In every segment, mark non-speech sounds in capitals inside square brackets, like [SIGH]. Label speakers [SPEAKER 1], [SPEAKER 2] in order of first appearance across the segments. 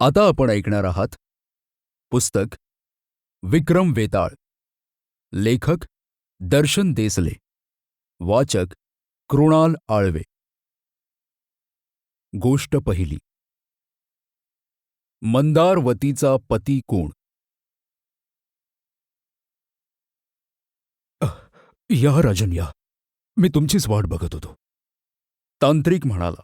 [SPEAKER 1] आता आपण ऐकणार आहात पुस्तक विक्रम वेताळ. लेखक दर्शन देसले. वाचक कृणाल आळवे. गोष्ट पहिली. मंदारवतीचा पती कोण? या राजन या. मी तुमचीच वाट बघत होतो. तांत्रिक म्हणाला.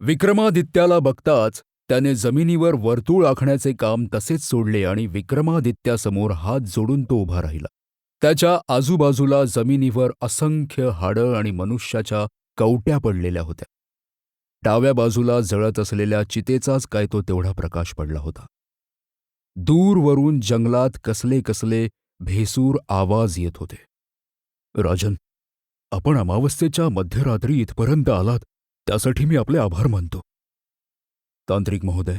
[SPEAKER 1] विक्रमादित्याला बघताच त्याने जमिनीवर वर्तुळ आखण्याचे काम तसेच सोडले आणि विक्रमादित्यासमोर हात जोडून तो उभा राहिला. त्याच्या आजूबाजूला जमिनीवर असंख्य हाडं आणि मनुष्याच्या कवट्या पडलेल्या होत्या. डाव्या बाजूला जळत असलेल्या चितेचाच काय तो तेवढा प्रकाश पडला होता. दूरवरून जंगलात कसले कसले भेसूर आवाज येत होते. राजन आपण अमावस्येच्या मध्यरात्री इथपर्यंत आलात त्यासाठी मी आपले आभार मानतो. तांत्रिक महोदय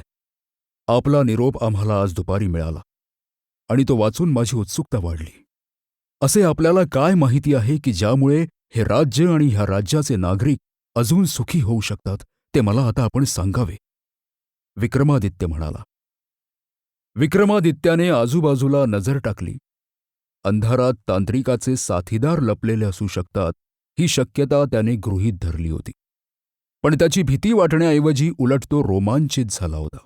[SPEAKER 1] आपला निरोप आम्हाला आज दुपारी मिळाला आणि तो वाचून माझी उत्सुकता वाढली. असे आपल्याला काय माहिती आहे की ज्यामुळे हे राज्य आणि ह्या राज्याचे नागरिक अजून सुखी होऊ शकतात ते मला आता आपण सांगावे? विक्रमादित्य म्हणाला. विक्रमादित्याने आजूबाजूला नजर टाकली. अंधारात तांत्रिकाचे साथीदार लपलेले असू शकतात ही शक्यता त्याने गृहीत धरली होती. पण त्याची भीती वाटण्याऐवजी उलट तो रोमांचित झाला होता.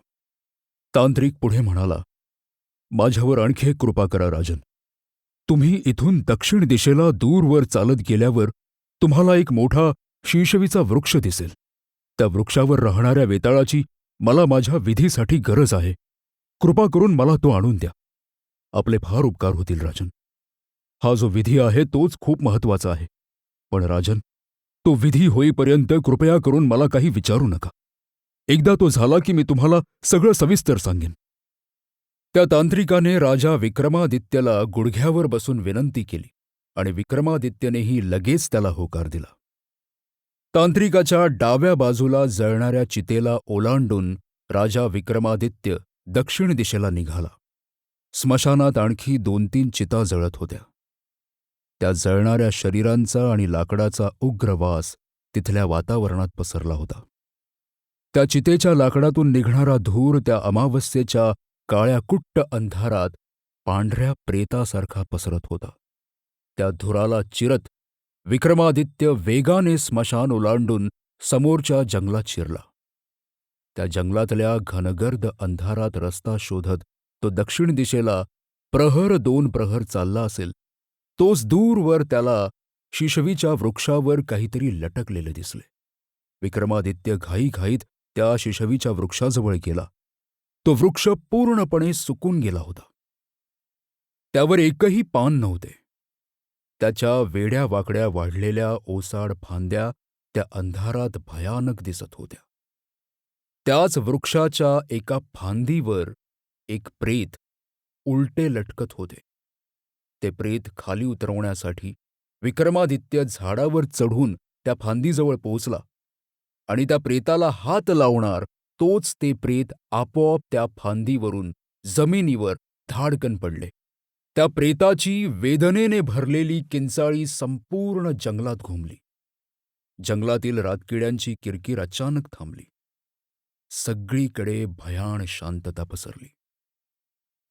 [SPEAKER 1] तांत्रिक पुढे म्हणाला माझ्यावर आणखी एक कृपा करा राजन. तुम्ही इथून दक्षिण दिशेला दूरवर चालत गेल्यावर तुम्हाला एक मोठा शिशवीचा वृक्ष दिसेल. त्या वृक्षावर राहणाऱ्या वेताळाची मला माझ्या विधीसाठी गरज आहे. कृपा करून मला तो आणून द्या. आपले फार उपकार होतील राजन. हा जो विधी आहे तोच खूप महत्त्वाचा आहे. पण राजन तो विधी होईपर्यंत कृपया करून मला काही विचारू नका. एकदा तो झाला की मी तुम्हाला सगळं सविस्तर सांगेन. त्या तांत्रिकाने राजा विक्रमादित्यला गुडघ्यावर बसून विनंती केली आणि विक्रमादित्यनेही लगेच त्याला होकार दिला. तांत्रिकाच्या डाव्या बाजूला जळणाऱ्या चितेला ओलांडून राजा विक्रमादित्य दक्षिण दिशेला निघाला. स्मशानात आणखी दोन तीन चिता जळत होत्या. त्या जळणाऱ्या शरीरांचा आणि लाकडाचा उग्र वास तिथल्या वातावरणात पसरला होता. त्या चितेच्या लाकडातून निघणारा धूर त्या अमावस्येच्या काळ्या कुट्ट अंधारात पांढऱ्या प्रेतासारखा पसरत होता. त्या धुराला चिरत विक्रमादित्य वेगाने स्मशान ओलांडून समोरच्या जंगलात शिरला. त्या जंगलातल्या घनगर्द अंधारात रस्ता शोधत तो दक्षिण दिशेला प्रहर दोन प्रहर चालला असेल तोच दूरवर त्याला शिशवीच्या वृक्षावर काहीतरी लटकलेले दिसले. विक्रमादित्य घाईघाईत त्या शिशवीच्या वृक्षाजवळ गेला. तो वृक्ष पूर्णपणे सुकून गेला होता. त्यावर एकही पान नव्हते. त्याच्या वेड्या वाकड्या वाढलेल्या ओसाड फांद्या त्या अंधारात भयानक दिसत होत्या. त्याच वृक्षाच्या एका फांदीवर एक प्रेत उलटे लटकत होते. ते प्रेत खाली उतरवण्यासाठी विक्रमादित्य झाडावर चढून त्या फांदीजवळ पोहोचला आणि त्या प्रेताला हात लावणार तोच ते प्रेत आपोआप त्या फांदीवरून जमिनीवर धाडकन पडले. त्या प्रेताची वेदनेने भरलेली किंचाळी संपूर्ण जंगलात घुमली. जंगलातील रातकिड्यांची किरकिर अचानक थांबली. सगळीकडे भयाण शांतता पसरली.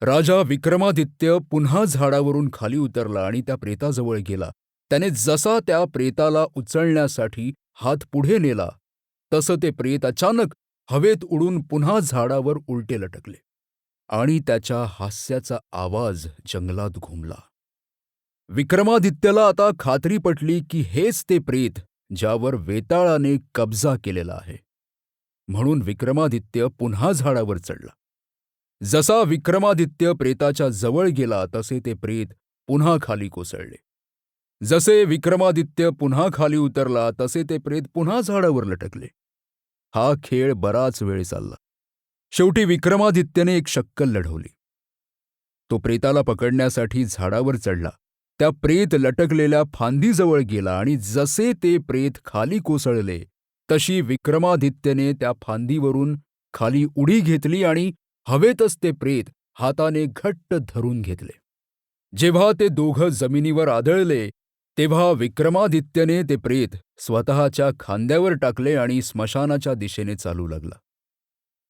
[SPEAKER 1] राजा विक्रमादित्य पुन्हा झाडावरून खाली उतरला आणि त्या प्रेताजवळ गेला. त्याने जसा त्या प्रेताला उचलण्यासाठी हात पुढे नेला तसं ते प्रेत अचानक हवेत उडून पुन्हा झाडावर उलटे लटकले आणि त्याच्या हास्याचा आवाज जंगलात घुमला. विक्रमादित्याला आता खात्री पटली की हेच ते प्रेत ज्यावर वेताळाने कब्जा केलेला आहे. म्हणून विक्रमादित्य पुन्हा झाडावर चढला. जसा विक्रमादित्य प्रेताच्या जवळ गेला तसे ते प्रेत पुन्हा खाली कोसळले. जसे विक्रमादित्य पुन्हा खाली उतरला तसे ते प्रेत पुन्हा झाडावर लटकले. हा खेळ बराच वेळ चालला. शेवटी विक्रमादित्यने एक शक्कल लढवली. तो प्रेताला पकडण्यासाठी झाडावर चढला. त्या प्रेत लटकलेल्या फांदीजवळ गेला आणि जसे ते प्रेत खाली कोसळले तशी विक्रमादित्यने त्या फांदीवरून खाली उडी घेतली आणि हवेतच ते प्रेत हाताने घट्ट धरून घेतले. जेव्हा ते दोघं जमिनीवर आदळले तेव्हा विक्रमादित्यने ते प्रेत स्वतःच्या खांद्यावर टाकले आणि स्मशानाच्या दिशेने चालू लागला.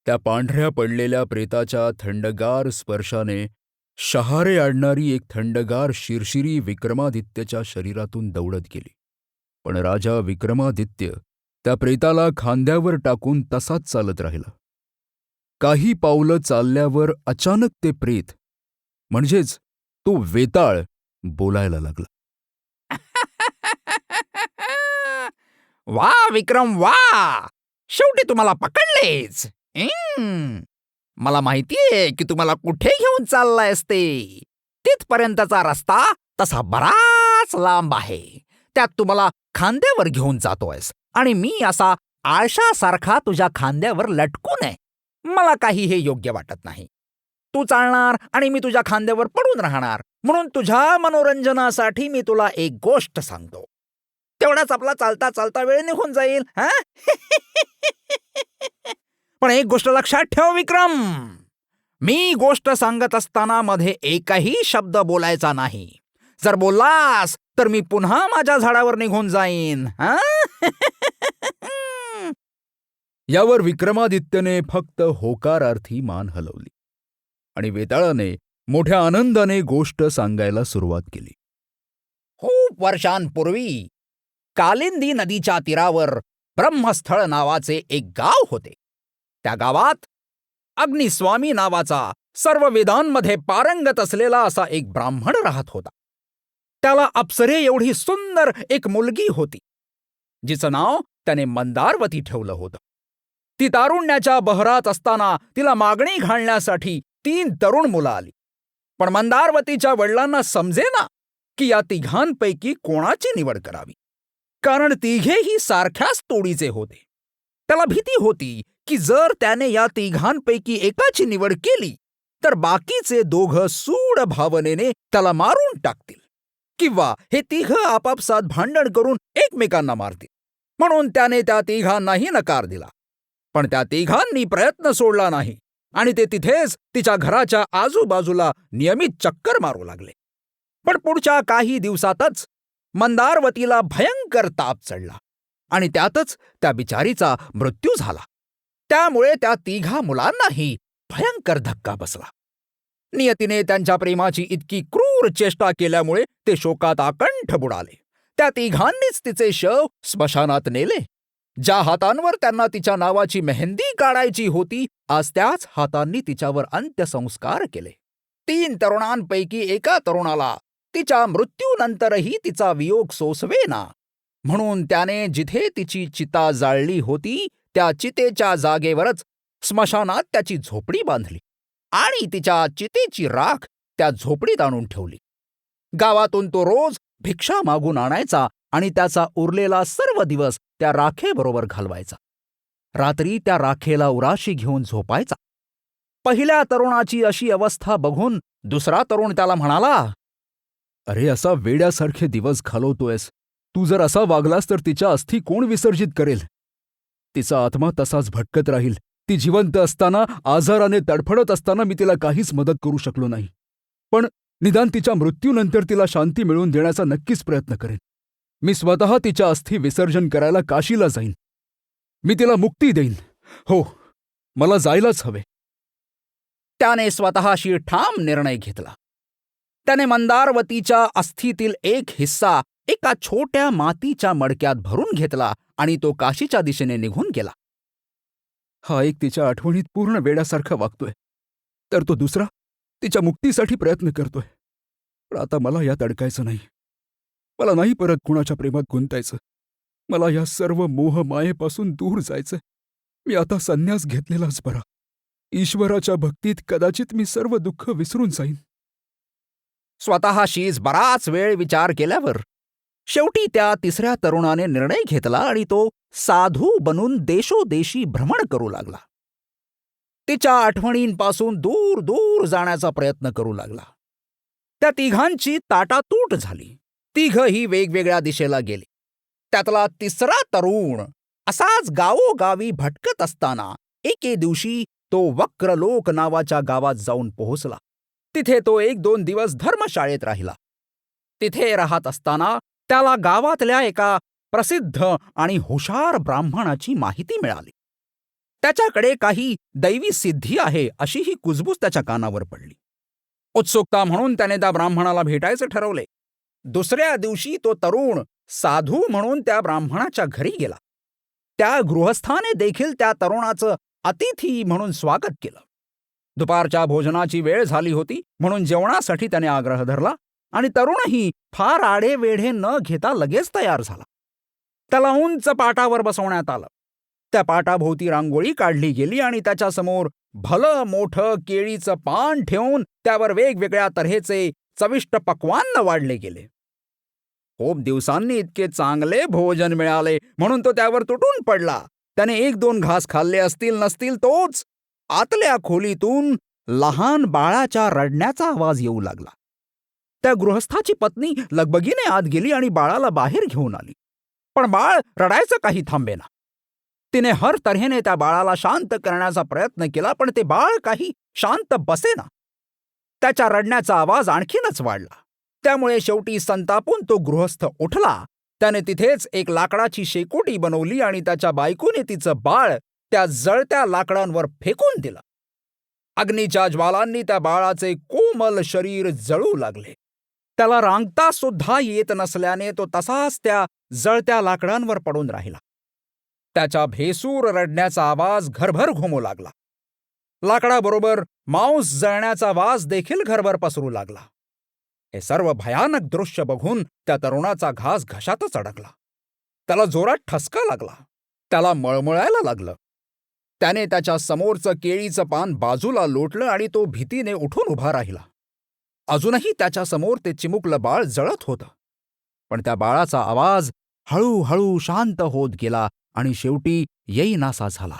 [SPEAKER 1] त्या पांढऱ्या पडलेल्या प्रेताच्या थंडगार स्पर्शाने शहारे आणणारी एक थंडगार शिरशिरी विक्रमादित्यच्या शरीरातून दौडत गेली. पण राजा विक्रमादित्य त्या प्रेताला खांद्यावर टाकून तसाच चालत राहिला. काही पावलं चालल्यावर अचानक ते प्रेत म्हणजेच तो वेताळ बोलायला लागला. [LAUGHS]
[SPEAKER 2] वा विक्रम वा! शेवटी तुम्हाला पकडलेच. मला माहितीये की तुम्हाला कुठे घेऊन चाललाय असते तिथपर्यंतचा रस्ता तसा बराच लांब आहे. त्यात तुम्हाला खांद्यावर घेऊन जातोयस आणि मी असा आळशासारखा तुझ्या खांद्यावर लटकून आहे. मला काही हे योग्य वाटत नाही. तू चालणार आणि मी तुझ्या खांद्यावर पडून राहणार. म्हणून तुझ्या मनोरंजनासाठी मी तुला एक गोष्ट सांगतो. तेवढाच आपला चालता चालता वेळ निघून जाईल हा? [LAUGHS] पण एक गोष्ट लक्षात ठेव विक्रम. मी गोष्ट सांगत असताना मध्ये एकही शब्द बोलायचा नाही. जर बोललास तर मी पुन्हा माझ्या झाडावर निघून जाईन हा? [LAUGHS]
[SPEAKER 1] यावर विक्रमादित्यने फक्त होकारार्थी मान हलवली आणि वेताळाने मोठ्या आनंदाने गोष्ट सांगायला सुरुवात केली.
[SPEAKER 2] खूप वर्षांपूर्वी कालिंदी नदीच्या तीरावर ब्रह्मस्थळ नावाचे एक गाव होते. त्या गावात अग्निस्वामी नावाचा सर्व वेदांमध्ये पारंगत असलेला असा एक ब्राह्मण राहत होता. त्याला अप्सरे एवढी सुंदर एक मुलगी होती जिचं नाव त्याने मंदारवती ठेवलं होतं. ती तारुण्याच्या बहरात असताना तिला मागणी घालण्यासाठी तीन तरुण मुलं आली. पण मंदारवतीच्या वडिलांना समजेना की या तिघांपैकी कोणाची निवड करावी. कारण तिघेही सारख्याच तोडीचे होते. त्याला भीती होती की जर त्याने या तिघांपैकी एकाची निवड केली तर बाकीचे दोघं सूड भावनेने त्याला मारून टाकतील. किंवा हे तिघ आपापसात भांडण करून एकमेकांना मारतील. म्हणून त्याने त्या तिघांनाही नकार दिला. पण त्या तिघांनी प्रयत्न सोडला नाही. आणि ते तिथेच तिच्या घराच्या आजूबाजूला नियमित चक्कर मारू लागले. पण पुढच्या काही दिवसातच मंदारवतीला भयंकर ताप चढला. आणि त्यातच त्या बिचारीचा मृत्यू झाला. त्यामुळे त्या तिघा मुलांनाही भयंकर धक्का बसला. नियतीने त्यांच्या प्रेमाची इतकी क्रूर चेष्टा केल्यामुळे ते शोकात आकंठ बुडाले. त्या तिघांनीच तिचे शव स्मशानात नेले. ज्या हातांवर त्यांना तिच्या नावाची मेहंदी काढायची होती आज त्याच हातांनी तिच्यावर अंत्यसंस्कार केले. तीन तरुणांपैकी एका तरुणाला तिच्या मृत्यूनंतरही तिचा वियोग सोसवेना. म्हणून त्याने जिथे तिची चिता जाळली होती त्या चितेच्या जागेवरच स्मशानात त्याची झोपडी बांधली आणि तिच्या चितेची राख त्या झोपडीत आणून ठेवली. गावातून तो रोज भिक्षा मागून आणायचा आणि त्याचा उरलेला सर्व दिवस त्या राखेबरोबर घालवायचा. रात्री त्या राखेला उराशी घेऊन झोपायचा. पहिल्या तरुणाची अशी अवस्था बघून दुसरा तरुण त्याला म्हणाला
[SPEAKER 1] अरे असा वेड्यासारखे दिवस घालवतोयस. तू जर असा वागलास तर तिच्या अस्थी कोण विसर्जित करेल? तिचा आत्मा तसाच भटकत राहील. ती जिवंत असताना आजाराने तडफडत असताना मी तिला काहीच मदत करू शकलो नाही. पण निदान तिच्या मृत्यूनंतर तिला शांती मिळवून देण्याचा नक्कीच प्रयत्न करेन. मी स्वतः तिच्या अस्थी विसर्जन करायला काशीला जाईन. मी तिला मुक्ती देईन. हो मला जायलाच हवे.
[SPEAKER 2] त्याने स्वतःशी ठाम निर्णय घेतला. त्याने मंदारवतीच्या अस्थीतील एक हिस्सा एका छोट्या मातीच्या मडक्यात भरून घेतला आणि तो काशीच्या दिशेने निघून गेला.
[SPEAKER 1] हा एक तिच्या आठवणीत पूर्ण वेड्यासारखा वागतोय. तर तो दुसरा तिच्या मुक्तीसाठी प्रयत्न करतोय. पण आता मला यात अडकायचं नाही. मला नाही परत कुणाच्या प्रेमात गुंतायचं. मला या सर्व मोह मायेपासून दूर जायचं मी आता संन्यास घेतलेलाच बरा. ईश्वराच्या भक्तीत कदाचित मी सर्व दुःख विसरून जाईन.
[SPEAKER 2] स्वतःशीच बराच वेळ विचार केल्यावर शेवटी त्या तिसऱ्या तरुणाने निर्णय घेतला आणि तो साधू बनून देशोदेशी भ्रमण करू लागला. तिच्या आठवणींपासून दूर दूर जाण्याचा प्रयत्न करू लागला. त्या तिघांची ताटातूट झाली. तिघही वेगवेगळ्या दिशेला गेले. त्यातला तिसरा तरुण असाच गावोगावी भटकत असताना एके दिवशी तो वक्रलोक नावाच्या गावात जाऊन पोहोचला. तिथे तो एक दोन दिवस धर्मशाळेत राहिला. तिथे राहत असताना त्याला गावातल्या एका प्रसिद्ध आणि हुशार ब्राह्मणाची माहिती मिळाली. त्याच्याकडे काही दैवी सिद्धी आहे अशी ही कुजबूज त्याच्या कानावर पडली. उत्सुकता म्हणून त्याने त्या ब्राह्मणाला भेटायचे ठरवले. दुसऱ्या दिवशी तो तरुण साधू म्हणून त्या ब्राह्मणाच्या घरी गेला. त्या गृहस्थाने देखील त्या तरुणाचं अतिथी म्हणून स्वागत केलं. दुपारच्या भोजनाची वेळ झाली होती म्हणून जेवणासाठी त्याने आग्रह धरला आणि तरुणही फार आडेवेढे न घेता लगेच तयार झाला. त्याला उंच पाटावर बसवण्यात आलं. त्या पाटाभोवती रांगोळी काढली गेली आणि त्याच्यासमोर भलं मोठं केळीचं पान ठेवून त्यावर वेगवेगळ्या तऱ्हेचे चविष्ट पक्वान्न वाढले गेले. खूप दिवसांनी इतके चांगले भोजन मिळाले म्हणून तो त्यावर तुटून पडला. त्याने एक दोन घास खाल्ले असतील नसतील तोच आतल्या खोलीतून लहान बाळाच्या रडण्याचा आवाज येऊ लागला. त्या गृहस्थाची पत्नी लगबगीने आत गेली आणि बाळाला बाहेर घेऊन आली. पण बाळ रडायचं काही थांबेना. तिने हर तऱ्हेने त्या बाळाला शांत करण्याचा प्रयत्न केला पण ते बाळ काही शांत बसेना. त्याच्या रडण्याचा आवाज आणखीनच वाढला. त्यामुळे शेवटी संतापून तो गृहस्थ उठला. त्याने तिथेच एक लाकडाची शेकोटी बनवली आणि त्याच्या बायकोने तिचं बाळ त्या जळत्या लाकडांवर फेकून दिलं. अग्नीच्या ज्वालांनी त्या बाळाचे कोमल शरीर जळू लागले. त्याला रांगता सुद्धा येत नसल्याने तो तसाच त्या जळत्या लाकडांवर पडून राहिला. त्याच्या भेसूर रडण्याचा आवाज घरभर घुमू लागला. लाकडाबरोबर मांस जळण्याचा वास देखील घरभर पसरू लागला. हे सर्व भयानक दृश्य बघून त्या तरुणाचा घास घशातच अडकला. त्याला जोरात ठसका लागला. त्याला मळमळायला लागलं. त्याने त्याच्या समोरचं केळीचं पान बाजूला लोटलं आणि तो भीतीने उठून उभा राहिला. अजूनही त्याच्यासमोर ते चिमुकलं बाळ जळत होतं. पण त्या बाळाचा आवाज हळूहळू शांत होत गेला आणि शेवटी येईनासा झाला.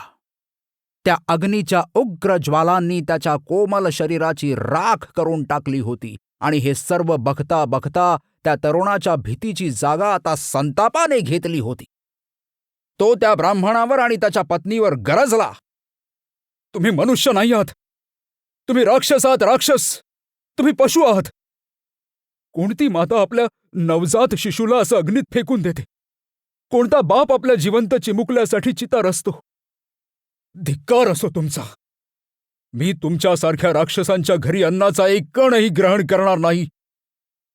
[SPEAKER 2] त्या अग्नीच्या उग्र ज्वालांनी त्याच्या कोमल शरीराची राख करून टाकली होती. आणि हे सर्व बघता बघता त्या तरुणाच्या भीतीची जागा आता संतापाने घेतली होती. तो त्या ब्राह्मणावर आणि त्याच्या पत्नीवर गरजला. तुम्ही मनुष्य नाही आहात. तुम्ही राक्षस आहात राक्षस. तुम्ही पशु आहात. कोणती माता आपल्या नवजात शिशूला असं अग्नीत फेकून देते? कोणता बाप आपल्या जिवंत चिमुकल्यासाठी चितार असतो हो? धिक्कार असो तुमचा. मी तुमच्यासारख्या राक्षसांच्या घरी अन्नाचा एक कणही ग्रहण करणार नाही.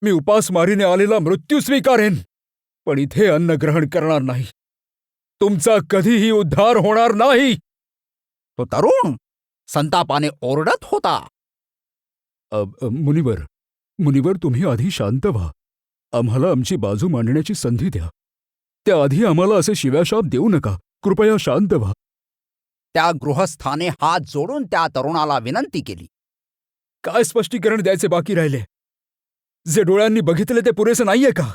[SPEAKER 2] मी उपासमारीने आलेला मृत्यू स्वीकारेन पण इथे अन्न ग्रहण करणार नाही. तुमचा कधीही उद्धार होणार नाही. तो तरुण संतापाने ओरडत होता. मुनिवर मुनिवर तुम्ही आधी शांत व्हा. आम्हाला आमची बाजू मांडण्याची संधी द्या. त्याआधी आम्हाला असे शिव्याशाप देऊ नका. कृपया शांत व्हा. त्या गृहस्थाने हात जोडून त्या तरुणाला विनंती केली. काय स्पष्टीकरण द्यायचे बाकी राहिले? जे डोळ्यांनी बघितले ते पुरेसे नाहीये का?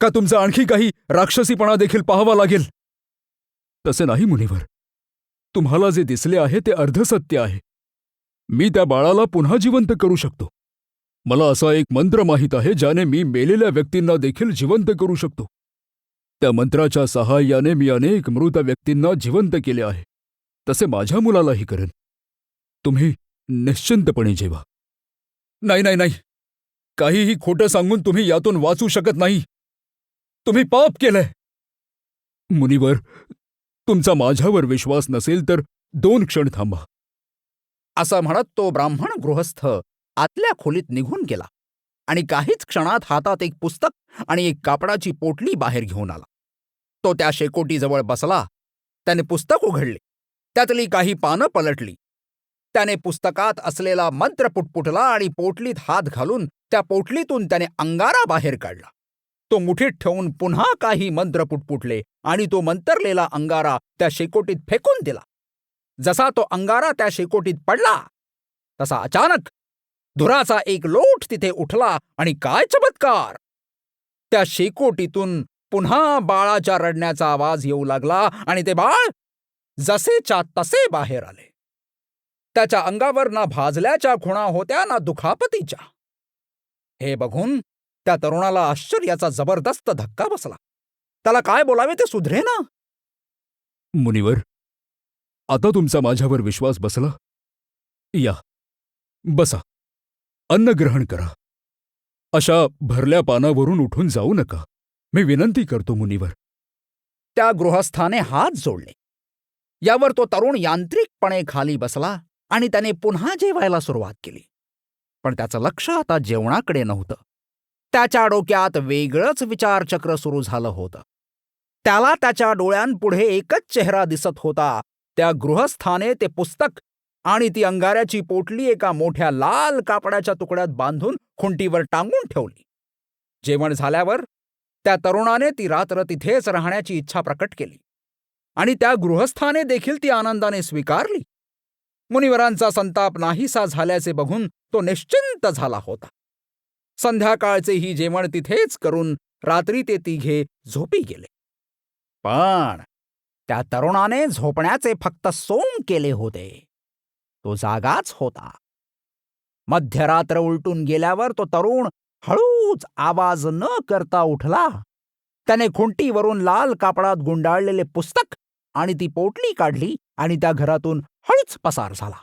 [SPEAKER 2] का तुमचा आणखी काही राक्षसीपणा देखील पाहावा लागेल? तसे नाही मुनिवर. तुम्हाला जे दिसले आहे ते अर्धसत्य आहे. मी त्या बाळाला पुन्हा जिवंत करू शकतो. मला असा एक मंत्र माहीत आहे ज्याने मी मेलेल्या व्यक्तींना देखील जिवंत करू शकतो. त्या मंत्राच्या सहाय्याने मी अनेक मृत व्यक्तींना जिवंत केले आहे. तसे माझ्या मुलालाही करेन. तुम्ही निश्चिंतपणे जेवा. नाही नाही नाही. काहीही खोटं सांगून तुम्ही यातून वाचू शकत नाही. तुम्ही पाप केलंय. मुनिवर तुमचा माझ्यावर विश्वास नसेल तर दोन क्षण थांबा. असं म्हणत तो ब्राह्मण गृहस्थ आतल्या खोलीत निघून गेला आणि काहीच क्षणात हातात एक पुस्तक आणि एक कापडाची पोटली बाहेर घेऊन आला. तो त्या शेकोटीजवळ बसला. त्याने पुस्तक उघडले. त्यातली काही पानं पलटली. त्याने पुस्तकात असलेला मंत्र पुटपुटला आणि पोटलीत हात घालून त्या पोटलीतून त्याने अंगारा बाहेर काढला. तो मुठीत ठेवून पुन्हा काही मंत्र पुटपुटले आणि तो मंतरलेला अंगारा त्या शेकोटीत फेकून दिला. जसा तो अंगारा त्या शेकोटीत पडला तसा अचानक धुराचा एक लोट तिथे उठला आणि काय चमत्कार! त्या शेकोटीतून पुन्हा बाळाच्या रडण्याचा आवाज येऊ लागला आणि ते बाळ जसेच्या तसे बाहेर आले. त्याच्या अंगावर ना भाजल्याच्या खुणा होत्या ना दुखापतीच्या. हे बघून त्या तरुणाला आश्चर्याचा जबरदस्त धक्का बसला. त्याला काय बोलावे ते सुधरे ना. मुनिवर आता तुमचा माझ्यावर विश्वास बसला? या बसा. अन्न ग्रहण करा. अशा भरल्या पानावरून उठून जाऊ नका. मी विनंती करतो मुनिवर. त्या गृहस्थाने हात जोडले. यावर तो तरुण यांत्रिकपणे खाली बसला आणि त्याने पुन्हा जेवायला सुरुवात केली. पण त्याचं लक्ष आता जेवणाकडे नव्हतं. त्याच्या डोक्यात वेगळंच विचारचक्र सुरू झालं होतं. त्याला त्याच्या डोळ्यांपुढे एकच चेहरा दिसत होता. त्या गृहस्थाने ते पुस्तक आणि ती अंगाऱ्याची पोटली एका मोठ्या लाल कापडाच्या तुकड्यात बांधून खुंटीवर टांगून ठेवली. जेवण झाल्यावर त्या तरुणाने ती रात्र तिथेच राहण्याची इच्छा प्रकट केली. आणि त्या गृहस्थाने देखील ती आनंदाने स्वीकारली. मुनिवरांचा संताप नाहीसा झाल्याचे बघून तो निश्चिंत झाला होता. संध्याकाळचेही जेवण तिथेच करून रात्री ते तिघे झोपी गेले. पण त्या तरुणाने झोपण्याचे फक्त सोंग केले होते. तो जागाच होता. मध्यरात्र उलटून गेल्यावर तो तरुण हळूच आवाज न करता उठला. त्याने खुंटीवरून लाल कापडात गुंडाळलेले पुस्तक आणि ती पोटली काढली आणि त्या घरातून हळूच पसार झाला.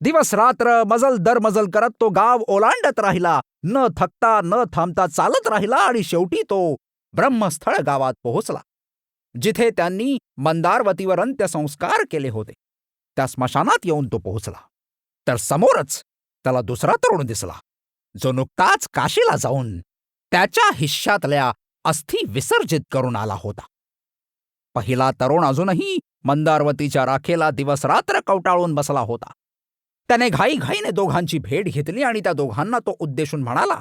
[SPEAKER 2] दिवस रात्र मजल दर मजल करत तो गाव ओलांडत राहिला. न थकता न थांबता चालत राहिला आणि शेवटी तो ब्रह्मस्थळ गावात पोहोचला जिथे त्यांनी मंदारवतीवर अंत्यसंस्कार केले होते. त्या स्मशानात येऊन तो पोहोचला. तर समोरच त्याला दुसरा तरुण दिसला जो नुकताच काशीला जाऊन त्याच्या हिश्श्यातल्या अस्थि विसर्जित करून आला होता. पहिला तरुण अजूनही मंदारवतीच्या राखेला दिवसरात्र कवटाळून बसला होता. त्याने घाईघाईने दोघांची भेट घेतली आणि त्या दोघांना तो उद्देशून म्हणाला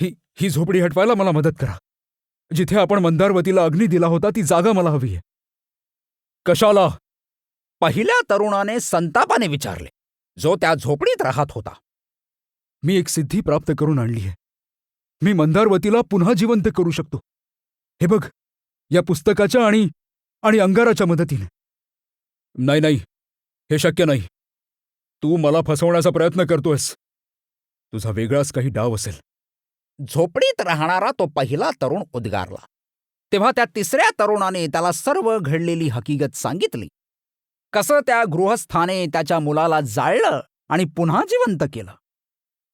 [SPEAKER 1] ही ही झोपडी हटवायला मला मदत करा. जिथे आपण मंदारवतीला अग्नी दिला होता ती जागा मला हवी आहे. कशाला?
[SPEAKER 2] पहिल्या तरुणाने संतापाने विचारले जो त्या झोपडीत राहत होता.
[SPEAKER 1] मी एक सिद्धी प्राप्त करून आणली आहे. मी मंदारवतीला पुन्हा जिवंत करू शकतो. हे बघ या पुस्तकाच्या आणि आणि अंगाराच्या मदतीने. नाही नाही. हे शक्य नाही. तू मला फसवण्याचा प्रयत्न करतोयस. तुझा वेगळाच काही डाव असेल.
[SPEAKER 2] झोपडीत राहणारा तो पहिला तरुण उद्गारला. तेव्हा त्या तिसऱ्या तरुणाने त्याला सर्व घडलेली हकीकत सांगितली. कसं त्या गृहस्थाने त्याच्या मुलाला जाळलं आणि पुन्हा जिवंत केलं?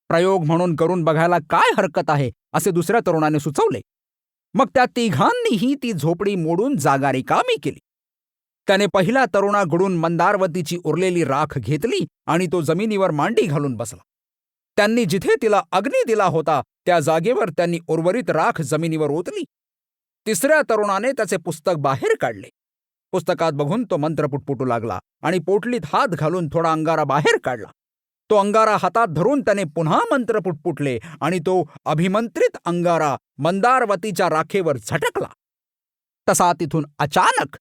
[SPEAKER 2] प्रयोग म्हणून करून बघायला काय हरकत आहे असे दुसऱ्या तरुणाने सुचवले. मग त्या तिघांनीही ती झोपडी मोडून जागा रिकामी केली. त्याने पहिल्या तरुणाकडून मंदारवतीची उरलेली राख घेतली आणि तो जमिनीवर मांडी घालून बसला. त्यांनी जिथे तिला अग्नी दिला होता त्या जागेवर त्यांनी उर्वरित राख जमिनीवर ओतली. तिसऱ्या तरुणाने त्याचे पुस्तक बाहेर काढले. पुस्तकात बघून तो मंत्र पुटपुटू लागला आणि पोटलीत हात घालून थोडा अंगारा बाहेर काढला. तो अंगारा हातात धरून त्याने पुन्हा मंत्र पुटपुटले आणि तो अभिमंत्रित अंगारा मंदारवतीच्या राखेवर झटकला. तसा तिथून अचानक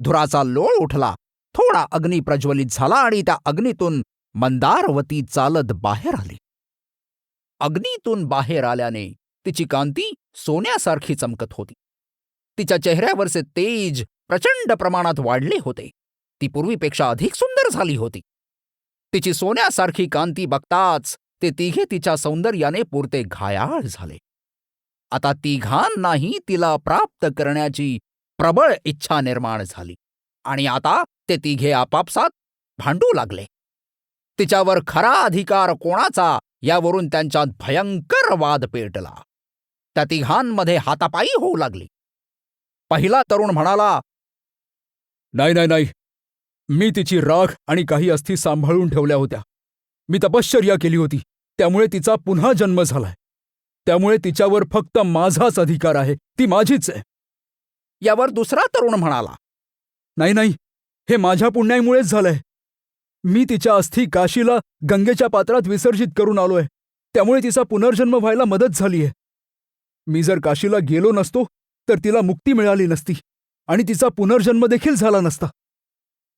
[SPEAKER 2] धुराचा लोळ उठला. थोडा अग्नी प्रज्वलित झाला आणि त्या अग्नीतून मंदारवती चालत बाहेर आली. अग्नीतून बाहेर आल्याने तिची कांती सोन्यासारखी चमकत होती. तिच्या चेहऱ्यावरचे तेज प्रचंड प्रमाणात वाढले होते. ती पूर्वीपेक्षा अधिक सुंदर झाली होती. तिची सोन्यासारखी कांती बघताच ते तिघे तिच्या सौंदर्याने पुरते घायाळ झाले. आता तिघांनाही तिला प्राप्त करण्याची प्रबळ इच्छा निर्माण झाली आणि आता ते तिघे आपापसात भांडू लागले. तिच्यावर खरा अधिकार कोणाचा यावरून त्यांच्यात भयंकर वाद पेटला. त्या तिघांमध्ये हातापायी होऊ लागली. पहिला तरुण म्हणाला
[SPEAKER 1] नाही नाही नाही. मी तिची राख आणि काही अस्थी सांभाळून ठेवल्या होत्या. मी तपश्चर्या केली होती. त्यामुळे तिचा पुन्हा जन्म झालाय. त्यामुळे तिच्यावर फक्त माझाच अधिकार आहे. ती माझीच आहे.
[SPEAKER 2] यावर दुसरा तरुण म्हणाला.
[SPEAKER 1] नाही नाही. हे माझ्या पुण्याईमुळेच झालंय. मी तिच्या अस्थी काशीला गंगेच्या पात्रात विसर्जित करून आलोय. त्यामुळे तिचा पुनर्जन्म व्हायला मदत झालीय. मी जर काशीला गेलो नसतो तर तिला मुक्ती मिळाली नसती आणि तिचा पुनर्जन्म देखील झाला नसता.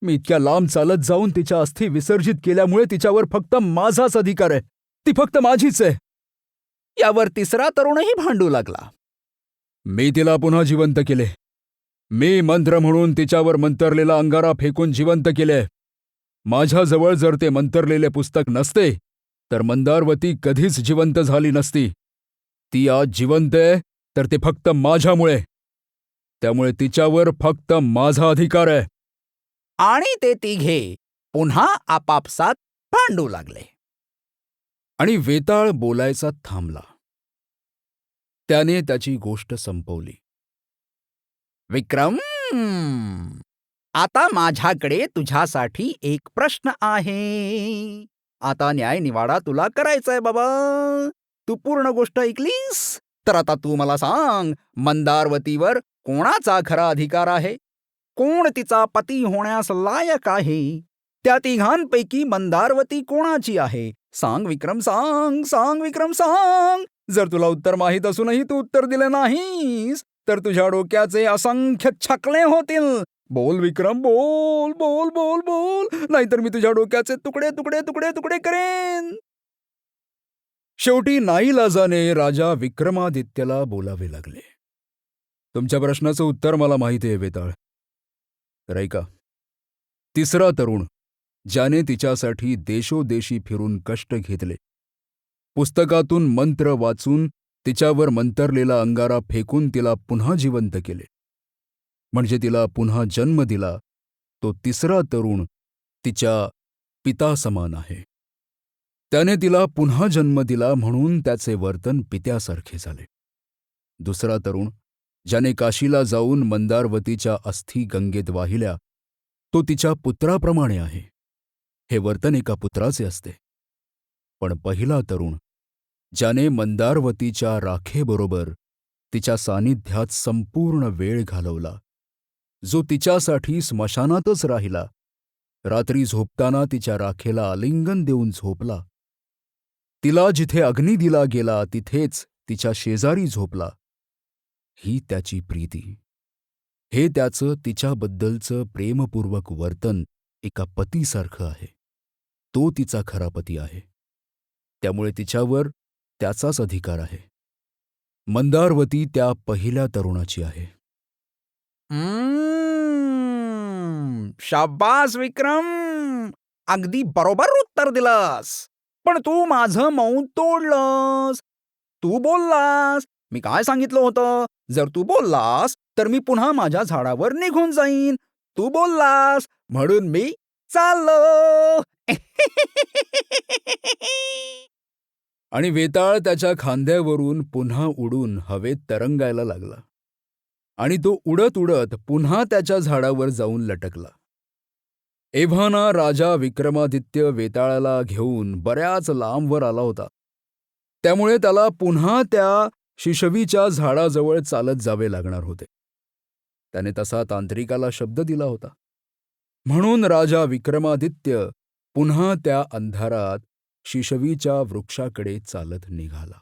[SPEAKER 1] मी इतक्या लांब चालत जाऊन तिच्या अस्थी विसर्जित केल्यामुळे तिच्यावर फक्त माझाच अधिकार आहे. ती फक्त माझीच आहे.
[SPEAKER 2] यावर तिसरा तरुणही भांडू लागला.
[SPEAKER 1] मी तिला पुन्हा जिवंत केले. मी मंत्र म्हणून तिच्यावर मंतरलेला अंगारा फेकून जिवंत केले. माझ्याजवळ जर ते मंतरलेले पुस्तक नसते तर मंदारवती कधीच जिवंत झाली नसती. ती आज जिवंत आहे तर ते फक्त माझ्यामुळे. त्यामुळे तिच्यावर फक्त माझा अधिकार आहे.
[SPEAKER 2] आणि ते तिघे पुन्हा आपापसात भांडू लागले.
[SPEAKER 1] आणि वेताळ बोलायचा थांबला. त्याने त्याची गोष्ट संपवली.
[SPEAKER 2] विक्रम आता माझ्याकडे तुझ्यासाठी एक प्रश्न आहे. आता न्याय निवाडा तुला करायचाय बाबा. तू पूर्ण गोष्ट ऐकलीस? तर आता तू मला सांग मंदारवतीवर कोणाचा खरा अधिकार आहे? कोण तिचा पती होण्यास लायक आहे? त्या तिघांपैकी मंदारवती कोणाची आहे? सांग विक्रम सांग सांग विक्रम सांग. जर तुला उत्तर माहीत असूनही तू उत्तर दिलं नाहीस तर तुझ्या डोक्याचे असंख्य छकले होतील. बोल विक्रम बोल बोल बोल बोल. नाहीतर मी तुझ्या डोक्याचे तुकडे तुकडे तुकडे तुकडे करेन.
[SPEAKER 1] शेवटी नाईलाजाने राजा विक्रमादित्यला बोलावे लागले. तुमच्या प्रश्नाचं उत्तर मला माहिती आहे वेताळ. तर ऐका. तिसरा तरुण ज्याने तिच्यासाठी देशोदेशी फिरून कष्ट घेतले. पुस्तकातून मंत्र वाचून तिच्यावर मंतरलेला अंगारा फेकून तिला पुन्हा जिवंत केले. म्हणजे तिला पुन्हा जन्म दिला तो तिसरा तरुण तिच्या पितासमान आहे. त्याने तिला पुन्हा जन्म दिला म्हणून त्याचे वर्तन पित्यासारखे झाले. दुसरा तरुण ज्याने काशीला जाऊन मंदारवतीच्या अस्थी गंगेत वाहिल्या तो तिच्या पुत्राप्रमाणे आहे. हे वर्तन एका पुत्राचे असते. पण पहिला तरुण ज्याने मंदारवतीच्या राखेबरोबर तिच्या सानिध्यात संपूर्ण वेळ घालवला जो तिच्यासाठी स्मशानातच राहिला रात्री झोपताना तिच्या राखेला आलिंगन देऊन झोपला. तिला जिथे अग्नी दिला गेला तिथेच तिच्या शेजारी झोपला. ही त्याची प्रीती. हे त्याचं तिच्याबद्दलचं प्रेमपूर्वक वर्तन एका पतीसारखं आहे. तो तिचा खरा पती आहे. त्यामुळे तिच्यावर त्याचाच अधिकार आहे. मंदारवती त्या पहिल्या तरुणाची आहे.
[SPEAKER 2] शाबास विक्रम! अगदी बरोबर उत्तर दिलास. पण तू माझं मौन तोडलंस. तू बोललास. मी काय सांगितलं होतं? जर तू बोललास तर मी पुन्हा माझ्या झाडावर निघून जाईन. तू बोललास म्हणून मी चाललो. [LAUGHS]
[SPEAKER 1] आणि वेताळ त्याच्या खांद्यावरून पुन्हा उडून हवेत तरंगायला लागला. आणि तो उडत उडत पुन्हा त्याच्या झाडावर जाऊन लटकला. एव्हाना राजा विक्रमादित्य वेताळाला घेऊन बऱ्याच लांबवर आला होता. त्यामुळे त्याला पुन्हा त्या शिशवीच्या झाडाजवळ चालत जावे लागणार होते. त्याने तसा तांत्रिकाला शब्द दिला होता. म्हणून राजा विक्रमादित्य पुन्हा त्या अंधारात शिशवीच्या वृक्षाकडे चालत निघाला.